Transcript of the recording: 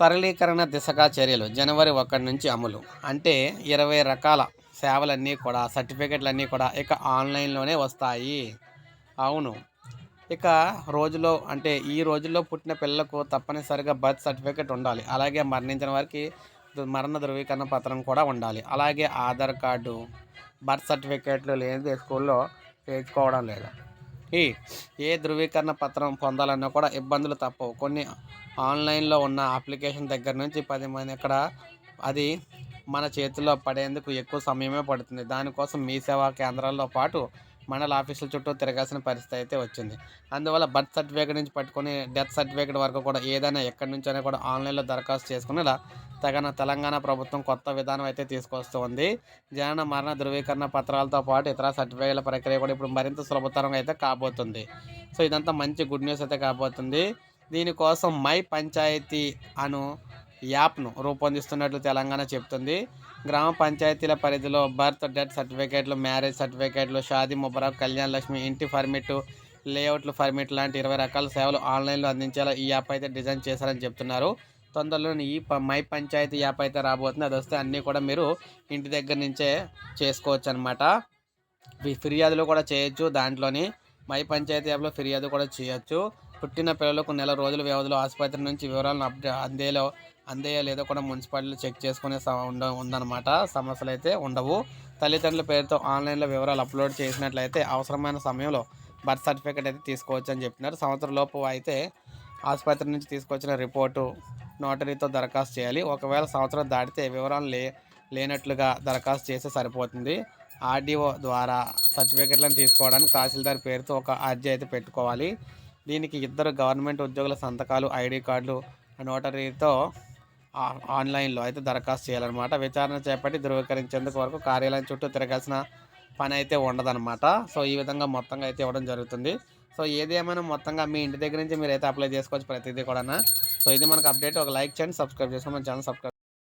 సరళీకరణ దిశగా చర్యలు. జనవరి ఒకటి నుంచి అమలు. అంటే ఇరవై రకాల సేవలన్నీ కూడా సర్టిఫికెట్లన్నీ కూడా ఇక ఆన్లైన్లోనే వస్తాయి. అవును. ఇక రోజులో అంటే ఈ రోజుల్లో పుట్టిన పిల్లలకు తప్పనిసరిగా బర్త్ సర్టిఫికెట్ ఉండాలి. అలాగే మరణించిన వారికి మరణ ధృవీకరణ పత్రం కూడా ఉండాలి. అలాగే ఆధార్ కార్డు బర్త్ సర్టిఫికెట్లు లేనిది స్కూల్లో చేర్చుకోవడం లేదు. ఈ ఏ ధృవీకరణ పత్రం పొందాలన్నా కూడా ఇబ్బందులు తప్పవు. కొన్ని ఆన్లైన్లో ఉన్న అప్లికేషన్ దగ్గర నుంచి పది మంది ఇక్కడ అది మన చేతిలో పడేందుకు ఎక్కువ సమయమే పడుతుంది. దానికోసం మీ సేవా కేంద్రాల్లో పాటు మండల ఆఫీసుల చుట్టూ తిరగాల్సిన పరిస్థితి అయితే వచ్చింది. అందువల్ల బర్త్ సర్టిఫికేట్ నుంచి పట్టుకొని డెత్ సర్టిఫికేట్ వరకు కూడా ఏదైనా ఎక్కడి నుంచైనా కూడా ఆన్లైన్లో దరఖాస్తు చేసుకునేలా తగిన తెలంగాణ ప్రభుత్వం కొత్త విధానం అయితే తీసుకొస్తుంది జనన మరణ ధృవీకరణ పత్రాలతో పాటు ఇతర సర్టిఫికేట్ల ప్రక్రియ కూడా ఇప్పుడు మరింత సులభతరంగా అయితే కాబోతుంది. సో ఇదంతా మంచి గుడ్ న్యూస్ అయితే కాబోతుంది. దీనికోసం మై పంచాయతీ అను యాప్ను రూపొందిస్తున్నట్లు తెలంగాణ చెప్తుంది. గ్రామ పంచాయతీల పరిధిలో బర్త్ డెత్ సర్టిఫికేట్లు మ్యారేజ్ సర్టిఫికేట్లు షాదీ ముబరక్ కళ్యాణ్ లక్ష్మి ఇంటి పర్మిట్ లేఅవుట్లు పర్మిట్ లాంటి ఇరవై రకాల సేవలు ఆన్లైన్లో అందించేలా ఈ యాప్ అయితే డిజైన్ చేశారని చెప్తున్నారు. తొందరలోనే ఈ ప- మై పంచాయతీ యాప్ అయితే రాబోతుంది. అది వస్తే అన్నీ కూడా మీరు ఇంటి దగ్గర నుంచే చేసుకోవచ్చు అనమాట ఫిర్యాదులు కూడా చేయొచ్చు దాంట్లోని. మై పంచాయతీ యాప్లో ఫిర్యాదు కూడా చేయొచ్చు. పుట్టిన పిల్లలకు నెల రోజుల వ్యవధిలో ఆసుపత్రి నుంచి వివరాలను అప్డే అందేలో అందేయా లేదో కూడా మున్సిపాలిటీలో చెక్ చేసుకునే ఉండ ఉందన్నమాట. సమస్యలు అయితే ఉండవు. తల్లిదండ్రుల పేరుతో ఆన్లైన్లో వివరాలు అప్లోడ్ చేసినట్లయితే అవసరమైన సమయంలో బర్త్ సర్టిఫికేట్ అయితే తీసుకోవచ్చు అని చెప్తున్నారు సంవత్సరం లోపు అయితే ఆసుపత్రి నుంచి తీసుకొచ్చిన రిపోర్టు నోటరీతో దరఖాస్తు చేయాలి. ఒకవేళ సంవత్సరం దాటితే వివరాలు లే లేనట్లుగా దరఖాస్తు చేస్తే సరిపోతుంది. ఆర్డీఓ ద్వారా సర్టిఫికెట్లను తీసుకోవడానికి తహసీల్దార్ పేరుతో ఒక అర్జీ అయితే పెట్టుకోవాలి. దీనికి ఇద్దరు గవర్నమెంట్ ఉద్యోగుల సంతకాలు ఐడి కార్డులు నోటరీతో ఆన్లైన్లో అయితే దరఖాస్తు చేయాలన్నమాట. విచారణ చేపట్టి ధృవీకరించేందుకు వరకు కార్యాలయం చుట్టూ తిరగాల్సిన పని అయితే ఉండదన్నమాట. సో ఈ విధంగా మొత్తంగా అయితే ఇవ్వడం జరుగుతుంది. సో ఏది ఏమైనా మొత్తంగా మీ ఇంటి దగ్గర నుంచి మీరు అయితే అప్లై చేసుకోవచ్చు ప్రతిదీ కూడా సో ఇది మనకు అప్డేట్. ఒక లైక్ చేయండి సబ్స్క్రైబ్ చేసుకోండి. మన ఛానల్ సబ్స్క్రైబ్